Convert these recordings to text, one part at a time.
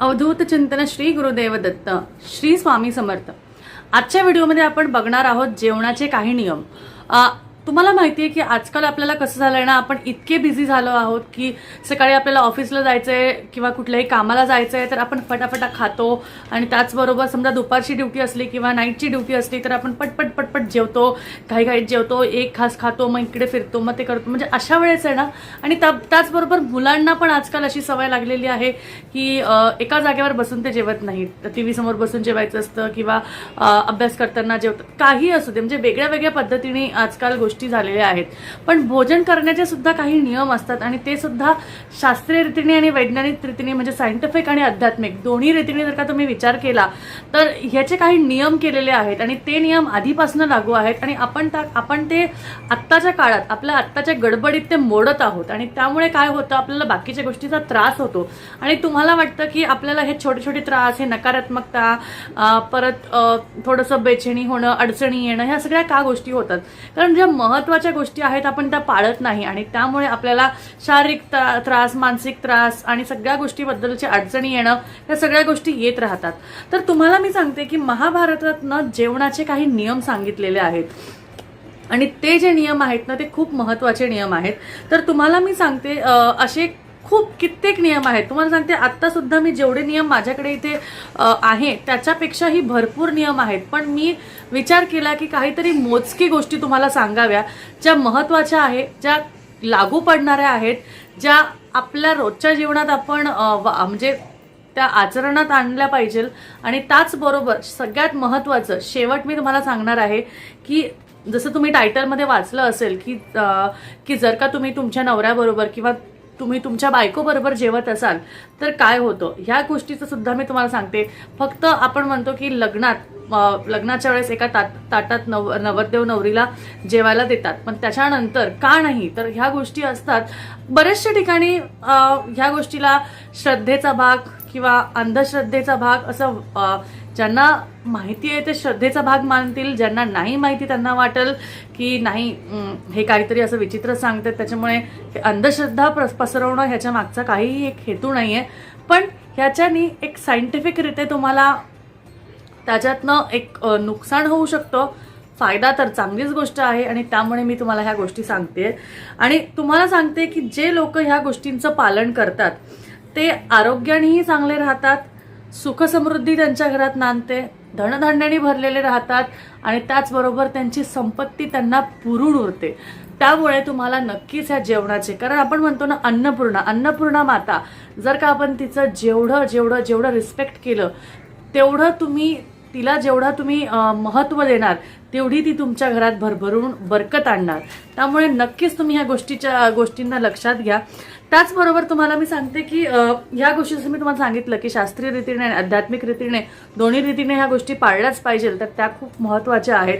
अवधूत चिंतन श्री गुरुदेव दत्त श्री स्वामी समर्थ. आजच्या व्हिडिओमध्ये आपण बघणार आहोत जेवणाचे काही नियम. तुम्हाला माहिती आहे की आजकाल आपल्याला कसं झालंय ना आपण इतके बिझी झालो आहोत की सकाळी आपल्याला ऑफिसला जायचं आहे किंवा कुठल्याही कामाला जायचं आहे तर आपण फटाफटा खातो. आणि त्याचबरोबर समजा दुपारची ड्युटी असली किंवा नाईटची ड्युटी असली तर आपण पटपट जेवतो काही घाईत जेवतो एक खास खातो मग इकडे फिरतो मग ते करतो. म्हणजे अशा वेळेस आहे ना आणि त्या- त्याचबरोबर मुलांना पण आजकाल अशी सवय लागलेली आहे की एका जागेवर बसून ते जेवत नाहीत. टी व्ही समोर बसून जेवायचं असतं किंवा अभ्यास करताना जेवतात काही असू दे म्हणजे वेगळ्या वेगळ्या पद्धतीने आजकाल गोष्टी झालेल्या आहेत. पण भोजन करण्याचे सुद्धा काही नियम असतात आणि ते सुद्धा शास्त्रीय रीतीने आणि वैज्ञानिक रीतीने म्हणजे सायंटिफिक आणि आध्यात्मिक दोन्ही रीतीने जर का तुम्ही विचार केला तर ह्याचे काही नियम केलेले आहेत आणि ते नियम आधीपासून लागू लागू आहेत आणि आपण त्या आपण ते आत्ताच्या काळात आपल्या आत्ताच्या गडबडीत ते मोडत आहोत आणि त्यामुळे काय होतं आपल्याला बाकीच्या गोष्टीचा त्रास होतो. आणि तुम्हाला वाटतं की आपल्याला हे छोटे छोटे त्रास हे नकारात्मकता परत थोडंसं बेचणी होणं अडचणी येणं ह्या सगळ्या का गोष्टी होतात? कारण ज्या महत्त्वाच्या गोष्टी आहेत आपण त्या पाळत नाही आणि त्यामुळे आपल्याला शारीरिक त्रा- त्रास मानसिक त्रास आणि सगळ्या गोष्टीबद्दलच्या अडचणी येणं या सगळ्या गोष्टी येत राहतात. तर तुम्हाला मी सांगते की महाभारतातनं जेवणाचे काही नियम सांगितले केलेले आहेत. आणि ते जे नियम आहेत ना ते खूप महत्त्वाचे नियम आहेत. तर तुम्हाला मी सांगते असे खूप कित्येक नियम आहेत. तुम्हाला सांगते आत्तासुद्धा मी जेवढे नियम माझ्याकडे इथे आहे त्याच्यापेक्षाही भरपूर नियम आहेत. पण मी विचार केला की काहीतरी मोजकी गोष्टी तुम्हाला सांगाव्या ज्या महत्त्वाच्या आहे ज्या लागू पडणाऱ्या आहेत ज्या आपल्या रोजच्या जीवनात आपण वा- म्हणजे त्या आचरणात आणल्या पाहिजे. आणि त्याचबरोबर सगळ्यात महत्त्वाचं शेवट मी तुम्हाला सांगणार आहे की जसं तुम्ही टायटलमध्ये वाचलं असेल की की जर का तुम्ही तुमच्या नवऱ्याबरोबर किंवा तुम्ही तुमच्या बायकोबरोबर जेवत असाल तर काय होतं? ह्या गोष्टीचं सुद्धा मी तुम्हाला सांगते. फक्त आपण म्हणतो की लग्नात लग्नाच्या वेळेस एका तात ताटात नव नवरदेव नवरीला जेवायला देतात. पण त्याच्यानंतर का नाही? तर ह्या गोष्टी असतात. बऱ्याचशा ठिकाणी ह्या गोष्टीला श्रद्धेचा भाग किंवा अंधश्रद्धेचा भाग असं ज्यांना माहिती आहे ते श्रद्धेचा भाग मानतील ज्यांना नाही माहिती त्यांना वाटेल की नाही हे काहीतरी असं विचित्र सांगतात. त्याच्यामुळे हे अंधश्रद्धा प्र- पसरवणं ह्याच्या मागचा काहीही एक हेतू नाही आहे पण ह्याच्यानी एक सायंटिफिकरित्या तुम्हाला त्याच्यातनं एक नुकसान होऊ शकतं. फायदा तर चांगलीच गोष्ट आहे आणि त्यामुळे मी तुम्हाला ह्या गोष्टी सांगते आणि तुम्हाला सांगते की जे लोक ह्या गोष्टींचं पालन करतात ते आरोग्यानेही चांगले राहतात सुखसमृद्धी त्यांच्या घरात नांदते धनधान्याने भरलेले राहतात आणि त्याचबरोबर त्यांची संपत्ती त्यांना पुरून उरते. त्यामुळे तुम्हाला नक्कीच ह्या जेवणाचे कारण आपण म्हणतो ना अन्नपूर्णा अन्नपूर्णा माता जर का आपण तिचं जेवढं जेवढं जेवढं रिस्पेक्ट केलं तेवढं तुम्ही तिला जेवढा तुम्ही महत्त्व देणार तेवढी ती तुमच्या घरात भरभरून बरकत आणणार. त्यामुळे नक्कीच तुम्ही ह्या गोष्टीच्या गोष्टींना लक्षात घ्या. त्याचबरोबर तुम्हाला मी सांगते की ह्या गोष्टी जसं मी तुम्हाला सांगितलं की शास्त्रीय रीतीने आणि आध्यात्मिक रीतीने दोन्ही रीतीने ह्या गोष्टी पाळल्याच पाहिजे तर त्या खूप महत्त्वाच्या आहेत.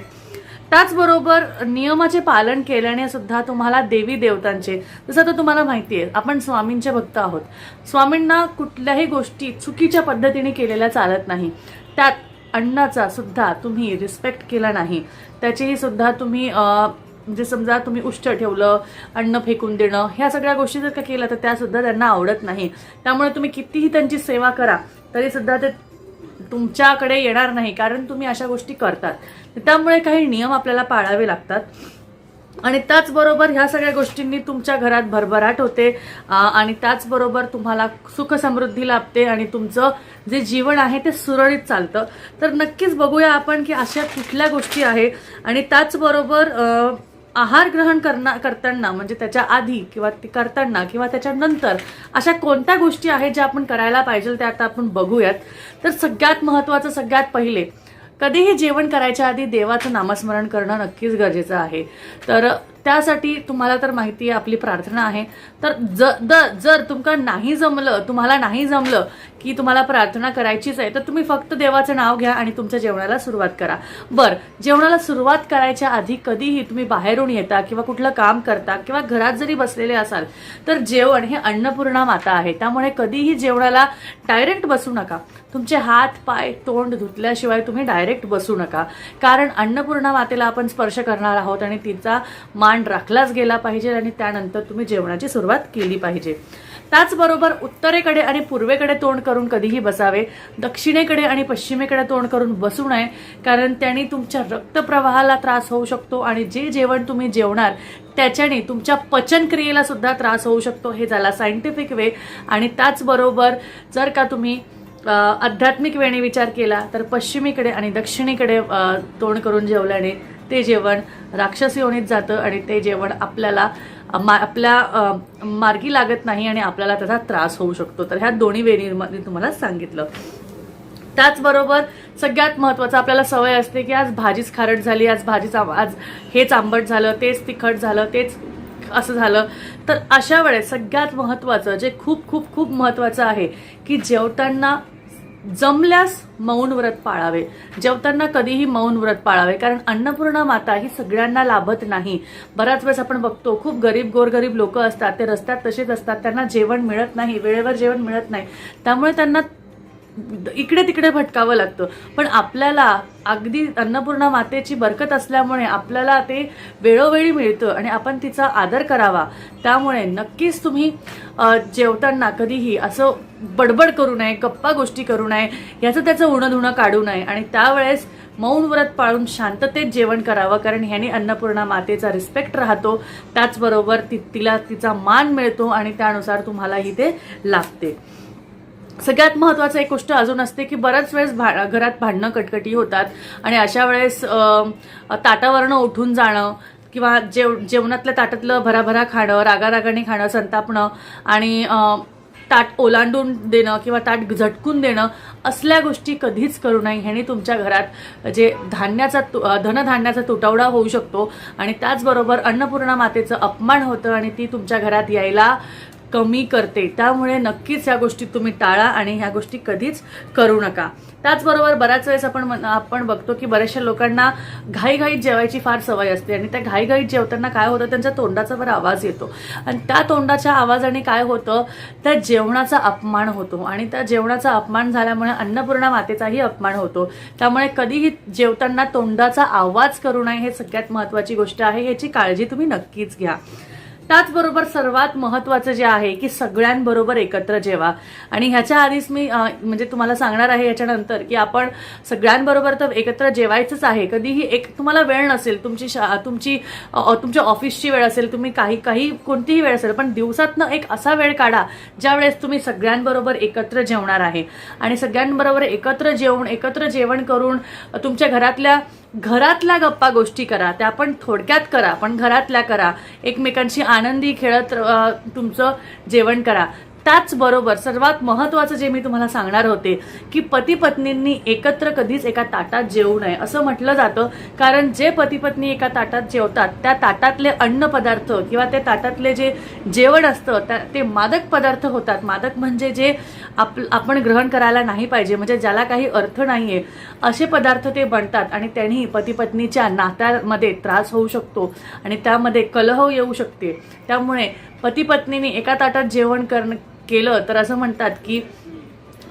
त्याचबरोबर नियमाचे पालन केल्याने सुद्धा तुम्हाला देवी देवतांचे जसं आता तुम्हाला माहिती आहे आपण स्वामींचे भक्त आहोत. स्वामींना कुठल्याही गोष्टी चुकीच्या पद्धतीने केलेल्या चालत नाही. त्यात अण्णाचा सुद्धा तुम्ही रिस्पेक्ट केला नाही. त्याचीही सुद्धा तुम्ही म्हणजे समजा तुम्ही उष्ट ठेवलं अन्न फेकून देणं ह्या सगळ्या गोष्टी जर का केल्या तर त्यासुद्धा त्यांना आवडत नाही. त्यामुळे तुम्ही कितीही त्यांची सेवा करा तरी सुद्धा ते तुमच्याकडे येणार नाही कारण तुम्ही अशा गोष्टी करतात. त्यामुळे काही नियम आपल्याला पाळावे लागतात. आणि त्याचबरोबर ह्या सगळ्या गोष्टींनी तुमच्या घरात भरभराट होते आणि त्याचबरोबर तुम्हाला सुख समृद्धी लाभते आणि तुमचं जे जीवन आहे ते सुरळीत चालतं. तर नक्कीच बघूया आपण की अशा कुठल्या गोष्टी आहे आणि त्याचबरोबर आहार ग्रहण करना करताना म्हणजे त्याच्या आधी किंवा करताना किंवा त्याच्यानंतर अशा कोणत्या गोष्टी आहेत ज्या आपण करायला पाहिजे त्या आता आपण बघूयात. तर सगळ्यात महत्त्वाचं सगळ्यात पहिले कधीही जेवण करायच्या आधी देवाचं नामस्मरण करणं नक्कीच गरजेचं आहे. तर त्यासाठी तुम्हाला तर माहिती आहे आपली प्रार्थना आहे. तर ज द जर तुमका नाही जमलं तुम्हाला नाही जमलं की तुम्हाला प्रार्थना करायचीच आहे तर तुम्ही फक्त देवाचं नाव घ्या आणि तुमच्या जेवणाला सुरुवात करा. बरं जेवणाला सुरुवात करायच्या आधी कधीही तुम्ही बाहेरून येता किंवा कुठलं काम करता किंवा घरात जरी बसलेले असाल तर जेवण हे अन्नपूर्णा माता आहे. त्यामुळे कधीही जेवणाला डायरेक्ट बसू नका. तुमचे हात पाय तोंड धुतल्याशिवाय तुम्ही डायरेक्ट बसू नका. कारण अन्नपूर्णा मातेला आपण स्पर्श करणार आहोत आणि तिचा मान राखलाच गेला पाहिजे आणि त्यानंतर तुम्ही जेवणाची सुरुवात केली पाहिजे. त्याचबरोबर उत्तरेकडे आणि पूर्वेकडे तोंड करून कधीही बसावे दक्षिणेकडे आणि पश्चिमेकडे तोंड करून बसू नये कारण त्याने तुमच्या रक्तप्रवाहाला त्रास होऊ शकतो आणि जे जेवण तुम्ही जेवणार त्याच्याने तुमच्या पचनक्रियेला सुद्धा त्रास होऊ शकतो. हे झाला सायंटिफिक वे आणि त्याचबरोबर जर का तुम्ही आध्यात्मिक वेळेने विचार केला तर पश्चिमेकडे आणि दक्षिणेकडे तोंड करून जेवल्याने ते जेवण राक्षसी योनीत जातं आणि ते जेवण आपल्याला मा- आपल्या मार्गी लागत नाही आणि आपल्याला त्याचा त्रास होऊ शकतो. तर ह्या दोन्ही वेणीमध्ये तुम्हाला सांगितलं. त्याचबरोबर सगळ्यात महत्त्वाचं आपल्याला सवय असते की आज भाजीच खारट झाली आज भाजीच आज हेच आंबट झालं तेच तिखट झालं तेच असं झालं. तर अशा वेळेस सगळ्यात महत्त्वाचं जे खूप खूप खूप महत्त्वाचं आहे की जेवताना जमल्यास मौन व्रत पाळावे. जेवताना कधीही मौन व्रत पाळावे. कारण अन्नपूर्णा माता ही सगळ्यांना लाभत नाही. बऱ्याच वेळेस आपण बघतो खूप गरीब गोरगरीब लोक असतात. ते रस्त्यात तसेच असतात. त्यांना जेवण मिळत नाही. वेळेवर जेवण मिळत नाही. त्यामुळे त्यांना इकडे तिकडे भटकावं लागतं. पण आपल्याला अगदी अन्नपूर्णा मातेची बरकत असल्यामुळे आपल्याला ते वेळोवेळी मिळतं आणि आपण तिचा आदर करावा. त्यामुळे नक्कीच तुम्ही जेवताना कधीही असं बडबड करू नये गप्पा गोष्टी करू नये याचं त्याचं उणंधुणं काढू नये आणि त्यावेळेस मौन व्रत पाळून शांततेत जेवण करावं कारण ह्याने अन्नपूर्णा मातेचा रिस्पेक्ट राहतो. त्याचबरोबर ती तिला तिचा मान मिळतो आणि त्यानुसार तुम्हालाही ते लाभते. सगळ्यात महत्वाचं एक गोष्ट अजून असते की बऱ्याच वेळेस भा घरात भांडणं कटकटी होतात आणि अशा वेळेस ताटावरणं ताटावरनं उठून जाणं किंवा जेव जेवणातल्या ताटातलं भराभरा खाणं रागारागाने खाणं संतापणं आणि ताट ओलांडून देणं किंवा ताट झटकून देणं असल्या गोष्टी कधीच करू नये. ह्याने तुमच्या घरात जे धान्याचा तु- धनधान्याचा तुटवडा होऊ शकतो आणि त्याचबरोबर अन्नपूर्णा मातेचं अपमान होतं आणि ती तुमच्या घरात यायला कमी करते. त्यामुळे नक्कीच या गोष्टी तुम्ही टाळा आणि ह्या गोष्टी कधीच करू नका. त्याचबरोबर बऱ्याच वेळेस आपण आपण बघतो की बऱ्याचशा लोकांना घाईघाईत जेवायची फार सवय असते आणि त्या घाईघाईत जेवताना काय होतं? त्यांच्या तोंडाचा बरं आवाज येतो. आणि त्या तोंडाच्या आवाजाने काय होतं? त्या जेवणाचा अपमान होतो आणि त्या जेवणाचा अपमान झाल्यामुळे अन्नपूर्णा मातेचाही अपमान होतो. त्यामुळे कधीही जेवताना तोंडाचा आवाज करू नये हे सगळ्यात महत्वाची गोष्ट आहे. याची काळजी तुम्ही नक्कीच घ्या. त्याचबरोबर सर्वात महत्वाचं जे आहे की सगळ्यांबरोबर एकत्र जेवा. आणि ह्याच्या आधीच मी म्हणजे तुम्हाला सांगणार आहे याच्यानंतर की आपण सगळ्यांबरोबर तर एकत्र जेवायचंच आहे. कधीही एक तुम्हाला वेळ नसेल तुमची शा तुमची तुमच्या ऑफिसची वेळ असेल तुम्ही काही काही कोणतीही वेळ असेल पण दिवसातनं एक असा वेळ काढा ज्या वेळेस तुम्ही सगळ्यांबरोबर एकत्र जेवणार आहे. आणि सगळ्यांबरोबर एकत्र जेवून एकत्र जेवण करून तुमच्या घरातल्या घरातल्या गप्पा गोष्टी करा त्या पण थोडक्यात करा पण घरातल्या करा. एकमेकांशी आनंदी खेळत तुमचं जेवण करा. त्याचबरोबर सर्वात महत्वाचं जे मी तुम्हाला सांगणार होते की पती पत्नींनी एकत्र कधीच एका ताटात जेवू नये असं म्हटलं जातं. कारण जे पती पत्नी एका ताटात जेवतात त्या ताटातले अन्न पदार्थ किंवा त्या ताटातले जे जेवण असतं त्या ते मादक पदार्थ होतात. मादक म्हणजे जे आप आपण ग्रहण करायला नाही पाहिजे म्हणजे ज्याला काही अर्थ नाही आहे असे पदार्थ ते बनतात आणि त्यांनी पती पत्नीच्या नात्यामध्ये त्रास होऊ शकतो आणि त्यामध्ये कलह येऊ शकते. त्यामुळे पती पत्नीने एका ताटात जेवण करणं केलं तर असं म्हणतात की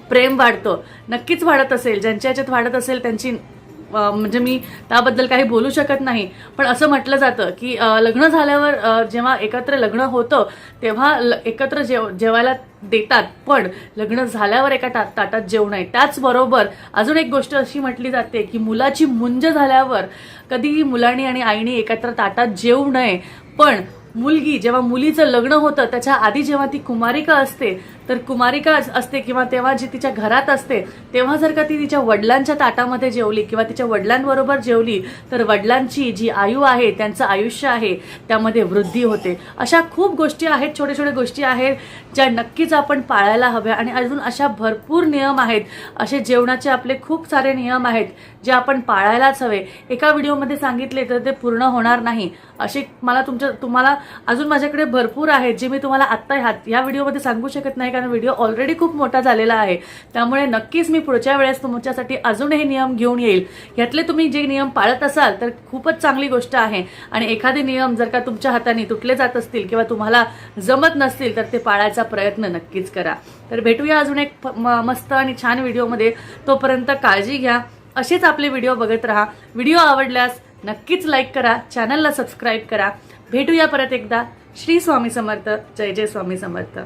प्रेम वाढतं. नक्कीच वाढत असेल. ज्यांच्या याच्यात वाढत असेल त्यांची म्हणजे मी त्याबद्दल काही बोलू शकत नाही. पण असं म्हटलं जातं की लग्न झाल्यावर जेव्हा एकत्र लग्न होतं तेव्हा ल- एकत्र जेव जेवायला देतात. पण लग्न झाल्यावर एका ता ताटात जेवण आहे. त्याचबरोबर अजून एक गोष्ट अशी म्हटली जाते की मुलाची मुंज झाल्यावर कधीही मुलांनी आणि आईने एकत्र ताटात जेवू नये. पण मुलगी जेव्हा मुलीचं लग्न होतं त्याच्या आधी जेव्हा ती कुमारिका असते तर कुमारिका असते किंवा तेव्हा जी तिच्या घरात असते तेव्हा जर का ती तिच्या वडिलांच्या ताटामध्ये जेवली किंवा तिच्या वडिलांबरोबर जेवली तर वडिलांची जी आयु आहे त्यांचं आयुष्य आहे त्यामध्ये वृद्धी होते. अशा खूप गोष्टी आहेत छोट्या छोट्या गोष्टी आहेत ज्या नक्कीच आपण पाळायला हव्या आणि अजून अशा भरपूर नियम आहेत असे जेवणाचे आपले खूप सारे नियम आहेत जे आपण पाळायलाच हवे. एका व्हिडिओमध्ये सांगितले तर ते पूर्ण होणार नाही. असे मला तुमच्या तुम्हाला अजून माझ्याकडे भरपूर आहेत जे मी तुम्हाला आत्ता ह्या या व्हिडिओमध्ये सांगू शकत नाही कारण व्हिडिओ ऑलरेडी खूप मोठा झालेला आहे. त्यामुळे नक्कीच मी पुढच्या वेळेस तुमच्यासाठी अजूनही नियम घेऊन येईल. यातले तुम्ही जे नियम पाळत असाल तर खूपच चांगली गोष्ट आहे. आणि एखादे नियम जर का तुमच्या हाताने तुटले जात असतील किंवा तुम्हाला जमत नसतील तर ते पाळायचा प्रयत्न नक्कीच करा. तर भेटूया अजून एक मस्त आणि छान व्हिडिओमध्ये. तोपर्यंत काळजी घ्या. असेच आपले व्हिडिओ बघत राहा. व्हिडिओ आवडल्यास नक्कीच लाईक करा. चॅनलला सबस्क्राईब करा. भेटूया परत एकदा. श्री स्वामी समर्थ. जय जय स्वामी समर्थ.